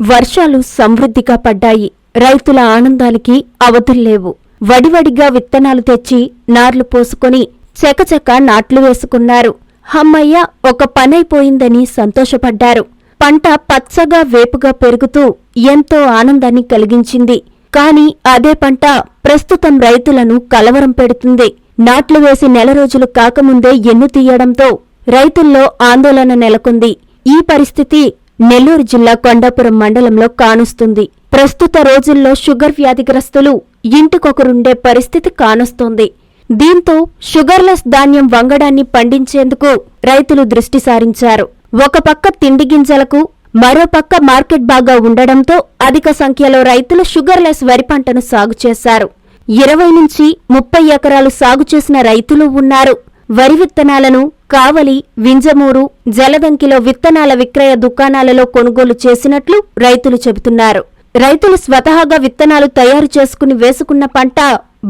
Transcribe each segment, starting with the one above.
వర్షాలు సమృద్ధిగా పడ్డాయి. రైతుల ఆనందానికి అవధుల్లేవు వడివడిగా విత్తనాలు తెచ్చి నార్లు పోసుకొని చెకచక నాట్లు వేసుకున్నారు. హమ్మయ్య ఒక పనైపోయిందని సంతోషపడ్డారు. పంట పచ్చగా వేపుగా పెరుగుతూ ఎంతో ఆనందాన్ని కలిగించింది. కాని అదే పంట ప్రస్తుతం రైతులను కలవరం పెడుతుంది. నాట్లు వేసి నెల రోజులు కాకముందే ఎన్ను తీయడంతో రైతుల్లో ఆందోళన నెలకొంది. ఈ పరిస్థితి నెల్లూరు జిల్లా కొండాపురం మండలంలో కానుస్తుంది. ప్రస్తుత రోజుల్లో షుగర్ వ్యాధిగ్రస్తులు ఇంటికొకరుండే పరిస్థితి కానొస్తోంది. దీంతో షుగర్లెస్ ధాన్యం వంగడాన్ని పండించేందుకు రైతులు దృష్టి సారించారు. ఒక పక్క తిండి గింజలకు మరో పక్క మార్కెట్ బాగా ఉండడంతో అధిక సంఖ్యలో రైతులు షుగర్లెస్ వరి పంటను సాగు చేశారు. ఇరవై నుంచి ముప్పై ఎకరాలు సాగు చేసిన రైతులు ఉన్నారు. వరి విత్తనాలను కావలి వింజమూరు జలదంకిలో విత్తనాల విక్రయ దుకాణాలలో కొనుగోలు చేసినట్లు రైతులు చెబుతున్నారు. రైతులు స్వతహాగా విత్తనాలు తయారు చేసుకుని వేసుకున్న పంట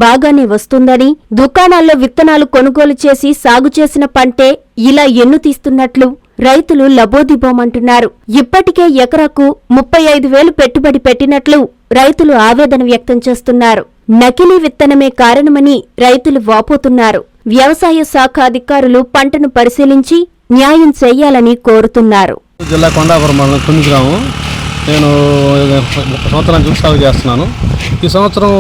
బాగానే వస్తుందని దుకాణాల్లో విత్తనాలు కొనుగోలు చేసి సాగు చేసిన పంటే ఇలా ఎన్ను తీస్తున్నట్లు రైతులు లబోదిబోమంటున్నారు. ఇప్పటికే ఎకరాకు ముప్పై ఐదు వేలు పెట్టుబడి పెట్టినట్లు రైతులు ఆవేదన వ్యక్తం చేస్తున్నారు. నకిలీ విత్తనమే కారణమని రైతులు వాపోతున్నారు. వ్యవసాయ శాఖ అధికారులు పంటను పరిశీలించి న్యాయం చేయాలని కోరుతున్నారు. జిల్లా కొండాపురం మండలం గ్రామం. నేను సంవత్సరం చూసాగు సాగు చేస్తున్నాను. ఈ సంవత్సరం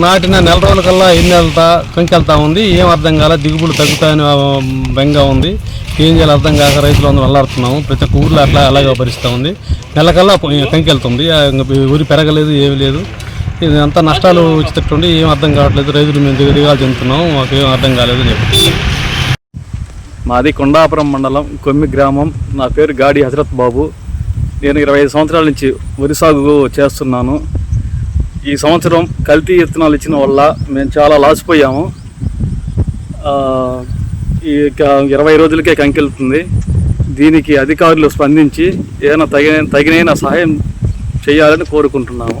నాటిన నెల రోజుల కల్లా ఎన్ని వెళ్తా కంకెళ్తా ఉంది. ఏం అర్థం కాలే దిగుబడులు తగ్గుతాయని ఆ, ఉంది. ఏం చేయాలి అర్థం కాక రైతులు అందరూ వెళ్ళాడుతున్నాము ప్రతి ఒక్క ఊర్లో అట్లా అలాగే పరిస్థితి ఉంది. నెలకల్లా కంకెళ్తుంది. ఊరి పెరగలేదు ఏమీ లేదు. ఇది అంతా నష్టాలు వచ్చేటట్టుండి ఏం అర్థం కావట్లేదు. రైతులు మేము దిగ చెందుతున్నాం మాకు ఏం అర్థం కాలేదు అని చెప్పి. మాది కొండాపురం మండలం కొమ్మి గ్రామం. నా పేరు గాడి హజరత్ బాబు. నేను ఇరవై ఐదు సంవత్సరాల నుంచి వరి సాగు చేస్తున్నాను. ఈ సంవత్సరం కల్తీ విత్తనాలు ఇచ్చిన వల్ల మేము చాలా లాసిపోయాము. ఈ ఇరవై రోజులకే కంకెళ్తుంది. దీనికి అధికారులు స్పందించి ఏదైనా తగిన తగినైన సహాయం చేయాలని కోరుకుంటున్నాము.